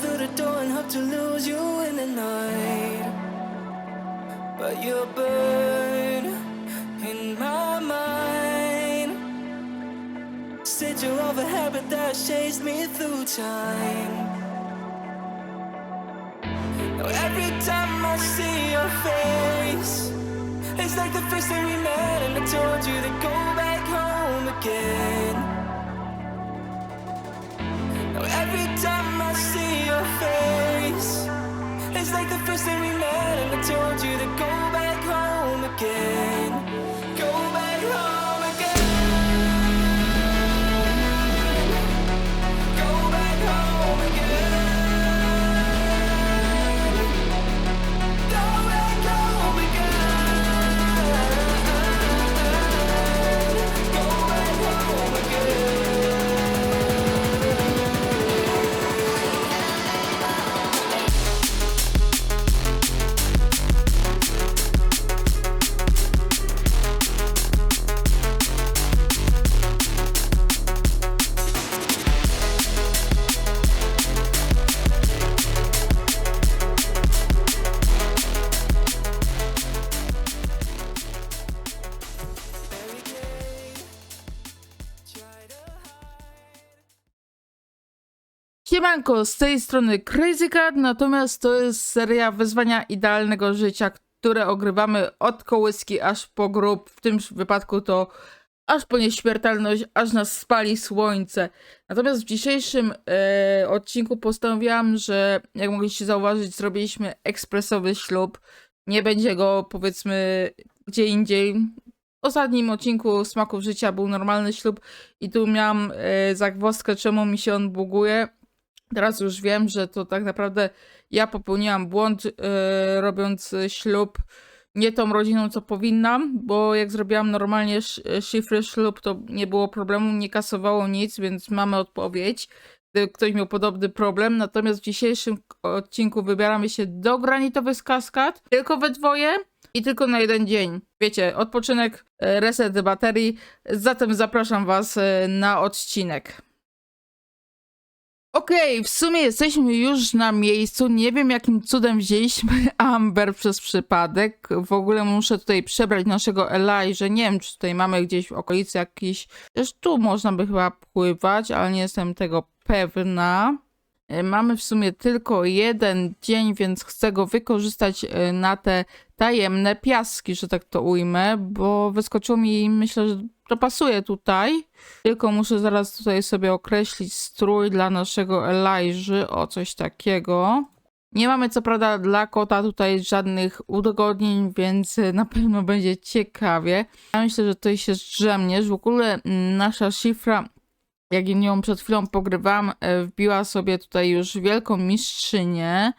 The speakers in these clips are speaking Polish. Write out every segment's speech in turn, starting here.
through the door and hope to lose you in the night. But you're burn in my mind. Sigil of a habit that chased me through time. Now every time I see your face, it's like the first time we met, and I told you to go back home again. Now every time again. Siemanko, z tej strony Crazy Cat, natomiast to jest seria wyzwania idealnego życia, które ogrywamy od kołyski aż po grób. W tym wypadku to aż po nieśmiertelność, aż nas spali słońce. Natomiast w dzisiejszym e, odcinku postanowiłam, że jak mogliście zauważyć, zrobiliśmy ekspresowy ślub. Nie będzie go powiedzmy gdzie indziej. W ostatnim odcinku Smaków Życia był normalny ślub i tu miałam e, zagwozdkę, czemu mi się on buguje. Teraz już wiem, że to tak naprawdę ja popełniłam błąd, e, robiąc ślub nie tą rodziną, co powinnam, bo jak zrobiłam normalnie sz- szyfry ślub, to nie było problemu, nie kasowało nic, więc mamy odpowiedź, gdyby ktoś miał podobny problem. Natomiast w dzisiejszym odcinku wybieramy się do granitowych kaskad, tylko we dwoje i tylko na jeden dzień. Wiecie, odpoczynek, e, reset baterii, zatem zapraszam was e, na odcinek. Okej, w sumie jesteśmy już na miejscu. Nie wiem, jakim cudem wzięliśmy Amber przez przypadek. W ogóle muszę tutaj przebrać naszego Elijah. Nie wiem, czy tutaj mamy gdzieś w okolicy jakiś. Też tu można by chyba pływać, ale nie jestem tego pewna. E, Mamy w sumie tylko jeden dzień, więc chcę go wykorzystać e, na te tajemne piaski, że tak to ujmę, bo wyskoczyło mi myślę, że to pasuje tutaj. Tylko muszę zaraz tutaj sobie określić strój dla naszego Elijah, o coś takiego. Nie mamy co prawda dla kota tutaj żadnych udogodnień, więc na pewno będzie ciekawie. Ja myślę, że tutaj się zdrzemniesz. W ogóle mm, nasza szyfra, jak nią przed chwilą pogrywam, e, wbiła sobie tutaj już wielką mistrzynię.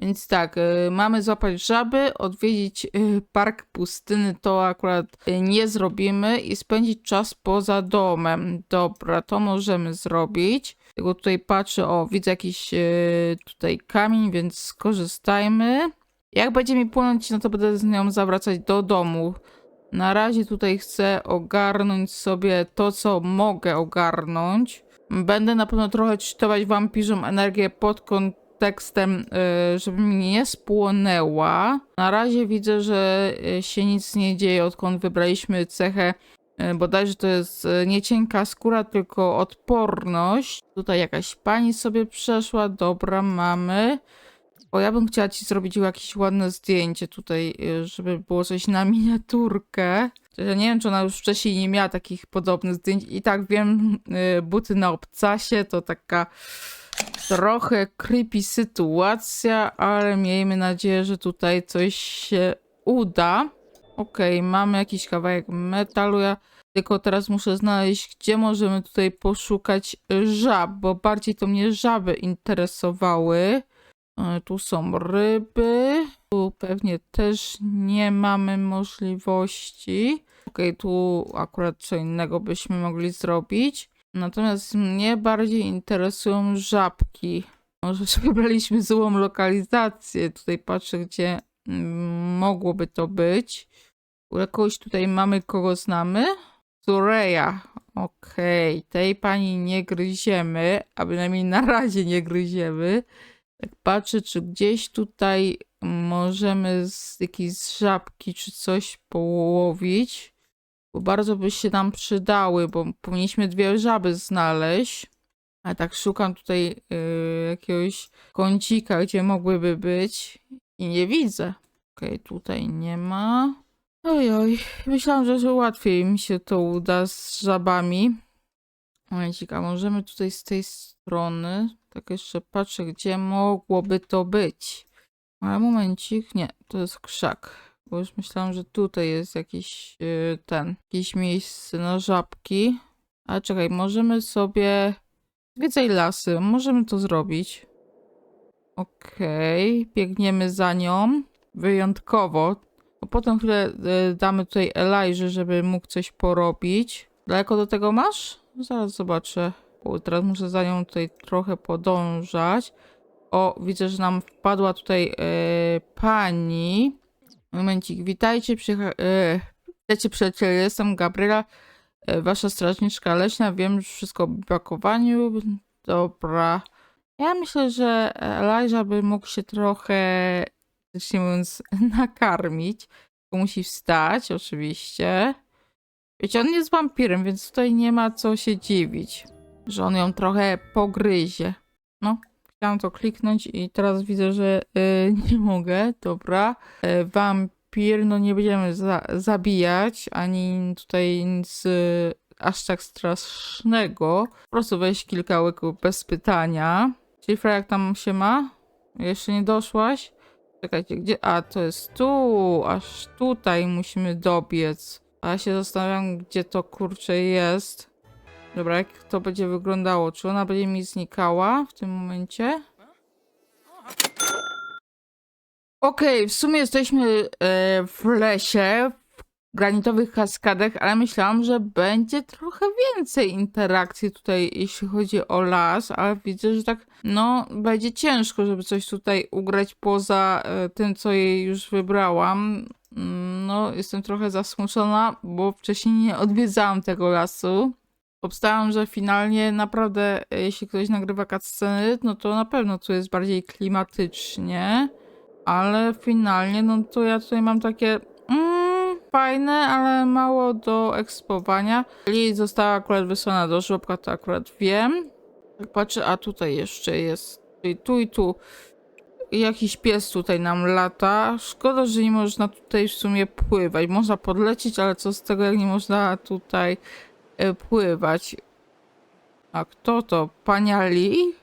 Więc tak, y, mamy złapać żaby, odwiedzić y, park pustyny, to akurat y, nie zrobimy i spędzić czas poza domem. Dobra, to możemy zrobić. Tylko tutaj patrzę, o, widzę jakiś tutaj kamień, więc skorzystajmy. Jak będzie mi płynąć, no to będę z nią zawracać do domu. Na razie tutaj chcę ogarnąć sobie to, co mogę ogarnąć. Będę na pewno trochę czytować wampirzą energię pod kontekstem, y, żeby mi nie spłonęła. Na razie widzę, że y, się nic nie dzieje, odkąd wybraliśmy cechę. y, Bodajże to jest nie cienka skóra, tylko odporność. Tutaj jakaś pani sobie przeszła. Dobra, mamy. O, ja bym chciała ci zrobić jakieś ładne zdjęcie tutaj, żeby było coś na miniaturkę. Ja nie wiem, czy ona już wcześniej nie miała takich podobnych zdjęć. I tak wiem, buty na obcasie to taka trochę creepy sytuacja, ale miejmy nadzieję, że tutaj coś się uda. Okej, mamy jakiś kawałek metalu. Ja tylko teraz muszę znaleźć, gdzie możemy tutaj poszukać żab, bo bardziej to mnie żaby interesowały. E, Tu są ryby. Tu pewnie też nie mamy możliwości. Okej, tu akurat co innego byśmy mogli zrobić. Natomiast mnie bardziej interesują żabki. Może wybraliśmy złą lokalizację. Tutaj patrzę, gdzie mm, mogłoby to być. Kogoś tutaj mamy, kogo znamy. Tureja. Okej, tej pani nie gryziemy, a bynajmniej na razie nie gryziemy. Tak patrzę, czy gdzieś tutaj możemy z jakiejś żabki czy coś połowić, bo bardzo by się nam przydały, bo powinniśmy dwie żaby znaleźć. Ale tak szukam tutaj y, jakiegoś kącika, gdzie mogłyby być i nie widzę. Okej, tutaj nie ma. Oj, oj, myślałam, że, że łatwiej mi się to uda z żabami. Momencik, a możemy tutaj z tej strony, tak jeszcze patrzę, gdzie mogłoby to być. Ale momencik, nie, to jest krzak. Bo już myślałam, że tutaj jest jakiś yy, ten, jakieś miejsce na żabki. Ale czekaj, możemy sobie... Zwiedzaj lasy, możemy to zrobić. Okej, biegniemy za nią. Wyjątkowo. Bo potem chwilę y, damy tutaj Elijah, żeby mógł coś porobić. Daleko do tego masz? Zaraz zobaczę. Bo teraz muszę za nią tutaj trochę podążać. O, widzę, że nam wpadła tutaj e, pani. Momencik, witajcie, e, witajcie przyjaciele, jestem Gabriela, e, wasza strażniczka leśna, wiem już wszystko o brakowaniu. Dobra. Ja myślę, że Elijah by mógł się trochę, rzeczywiście mówiąc, nakarmić. Tylko musi wstać, oczywiście. Wiecie, on jest wampirem, więc tutaj nie ma co się dziwić, że on ją trochę pogryzie. No, Chciałam to kliknąć i teraz widzę, że y, nie mogę. Dobra. Y, wampir, no nie będziemy za zabijać, ani tutaj nic y, aż tak strasznego. Po prostu weź kilka łyków bez pytania. Cifra, jak tam się ma? Jeszcze nie doszłaś? Czekajcie, gdzie? A, to jest tu. Aż tutaj musimy dobiec. A ja się zastanawiam, gdzie to kurczę jest. Dobra, jak to będzie wyglądało? Czy ona będzie mi znikała w tym momencie? Okej, w sumie jesteśmy e, w lesie, w granitowych kaskadach, ale myślałam, że będzie trochę więcej interakcji tutaj, jeśli chodzi o las, ale widzę, że tak, no, będzie ciężko, żeby coś tutaj ugrać poza e, tym, co jej już wybrałam. Mm, No, jestem trochę zasmucona, bo wcześniej nie odwiedzałam tego lasu. Obstałam, że finalnie naprawdę, e, jeśli ktoś nagrywa cutsceny, no to na pewno tu jest bardziej klimatycznie, ale finalnie, no to ja tutaj mam takie mm, fajne, ale mało do ekspowania. Lili została akurat wysłana do żłobka, to akurat wiem. Tak patrzę, a tutaj jeszcze jest, i tu i tu. Jakiś pies tutaj nam lata. Szkoda, że nie można tutaj w sumie pływać. Można podlecieć, ale co z tego, jak nie można tutaj pływać. A kto to? Paniali?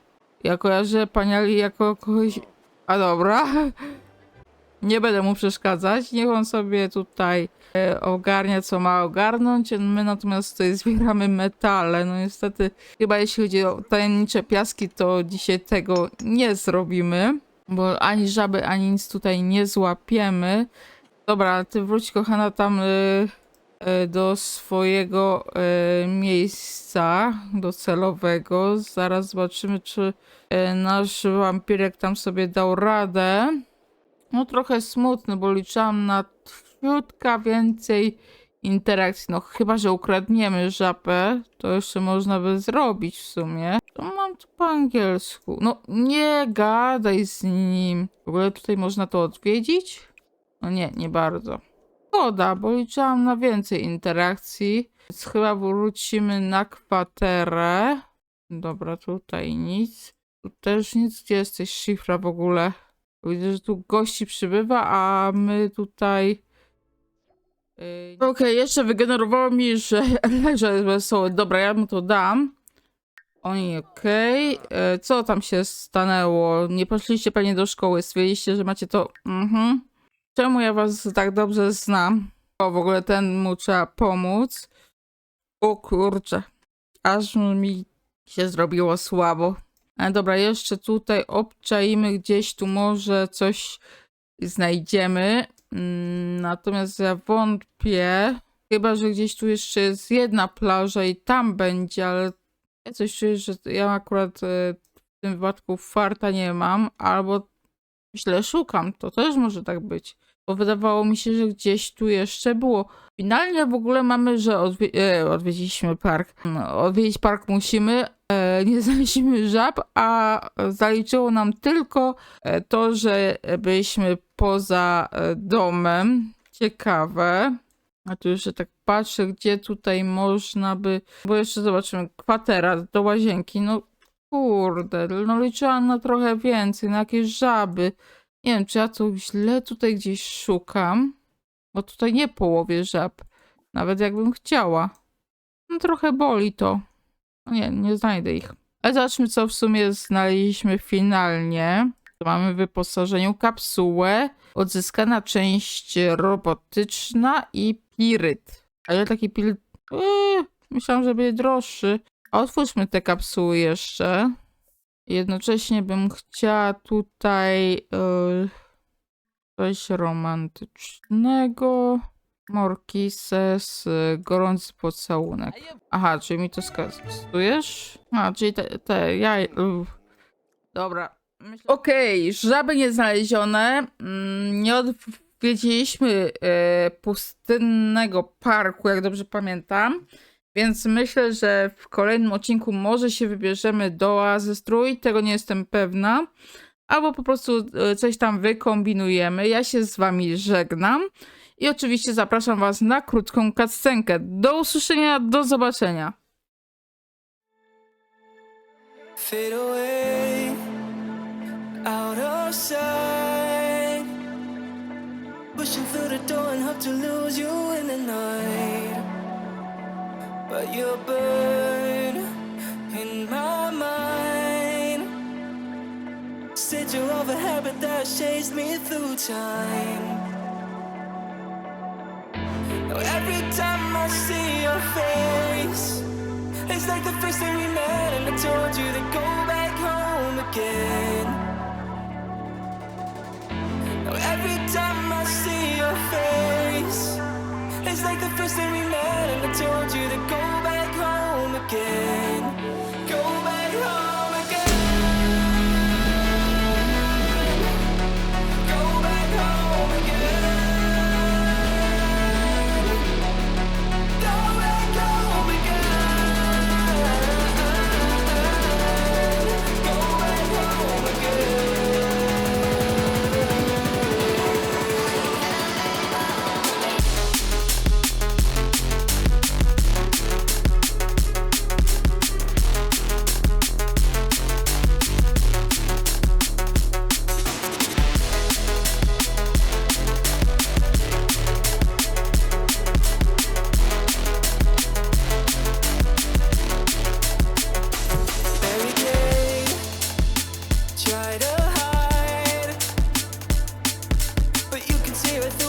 Ja kojarzę Paniali jako kogoś... A dobra. Nie będę mu przeszkadzać. Niech on sobie tutaj e, ogarnia, co ma ogarnąć. My natomiast tutaj zbieramy metale. No niestety, chyba jeśli chodzi o tajemnicze piaski, to dzisiaj tego nie zrobimy. Bo ani żaby, ani nic tutaj nie złapiemy. Dobra, ty wróć kochana tam... E, do swojego e, miejsca docelowego. Zaraz zobaczymy, czy e, nasz wampirek tam sobie dał radę. No trochę smutny, bo liczyłam na ciutka więcej interakcji. No chyba, że ukradniemy żabę, to jeszcze można by zrobić w sumie. To mam tu po angielsku. No nie gadaj z nim. W ogóle tutaj można to odwiedzić? No nie, nie bardzo. Szkoda, bo liczyłam na więcej interakcji. Więc chyba wrócimy na kwaterę. Dobra, tutaj nic. Tu też nic. Gdzie jesteś, szyfra w ogóle? Widzę, że tu gości przybywa, a my tutaj... Yy... Okej, jeszcze wygenerowało mi, że Elijah wesoły. Dobra, ja mu to dam. Oni okej. Yy, Co tam się stanęło? Nie poszliście pewnie do szkoły. Stwierdziliście, że macie to... Mhm. Czemu ja was tak dobrze znam? O, w ogóle ten mu trzeba pomóc. O kurczę. Aż mi się zrobiło słabo. Ale dobra, jeszcze tutaj obczaimy gdzieś tu może coś znajdziemy. Mm, Natomiast ja wątpię. Chyba, że gdzieś tu jeszcze jest jedna plaża i tam będzie, ale ja coś czuję, że ja akurat e, w tym wypadku farta nie mam, albo źle szukam. To też może tak być. Bo wydawało mi się, że gdzieś tu jeszcze było. Finalnie w ogóle mamy, że e, odwiedziliśmy park. Odwiedzić park musimy. E, nie znaleźliśmy żab, a zaliczyło nam tylko e, to, że byliśmy poza e, domem. Ciekawe. A tu jeszcze tak patrzę, gdzie tutaj można by. Bo jeszcze zobaczymy. Kwatera do łazienki. No kurde, no liczyłam na trochę więcej, na jakieś żaby. Nie wiem, czy ja to źle tutaj gdzieś szukam. Bo tutaj nie połowię żab. Nawet jakbym chciała. No trochę boli to. No nie, nie znajdę ich. Ale zobaczmy, co w sumie znaleźliśmy finalnie. Mamy w wyposażeniu kapsułę, odzyskana część robotyczna i piryt. Ale taki piryt... Eee, myślałam, że będzie droższy. A Otwórzmy te kapsuły jeszcze. Jednocześnie bym chciała tutaj yy, coś romantycznego. Morkises, y, gorący pocałunek. Aha, czyli mi to skasujesz? A, czyli te, te ja... uff. Dobra. Myślę- Okej, żaby nie znalezione. Mm, Nie odwiedziliśmy e, pustynnego parku, jak dobrze pamiętam. Więc myślę, że w kolejnym odcinku może się wybierzemy do Oazy Strój. Tego nie jestem pewna. Albo po prostu e, coś tam wykombinujemy. Ja się z wami żegnam. I oczywiście zapraszam was na krótką cutscenkę. Do usłyszenia, do zobaczenia. Pushing through the door and hope to lose you in the night. But you burn in my mind. Said you're of a habit that chased me through time. Now every time I see your face. It's like the first time we met and I told you to go back home again It's like the first time we met and I told you to go back home again spirit